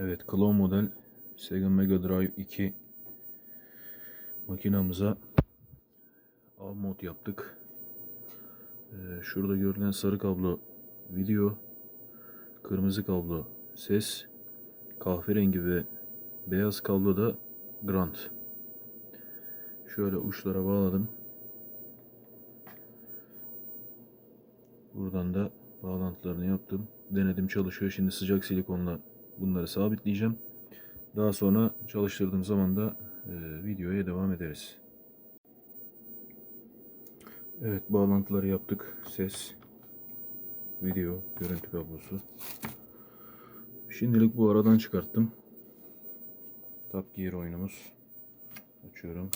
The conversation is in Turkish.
Evet, Clone model Sega Mega Drive 2 makinamıza av mod yaptık. Ee, şurada görülen sarı kablo video, kırmızı kablo ses, kahverengi ve beyaz kablo da grant. Şöyle uçlara bağladım. Buradan da bağlantılarını yaptım. Denedim çalışıyor. Şimdi sıcak silikonla bunları sabitleyeceğim. Daha sonra çalıştırdığım zaman da e, videoya devam ederiz. Evet bağlantıları yaptık. Ses, video, görüntü kablosu. Şimdilik bu aradan çıkarttım. Top Gear oyunumuz. Açıyorum.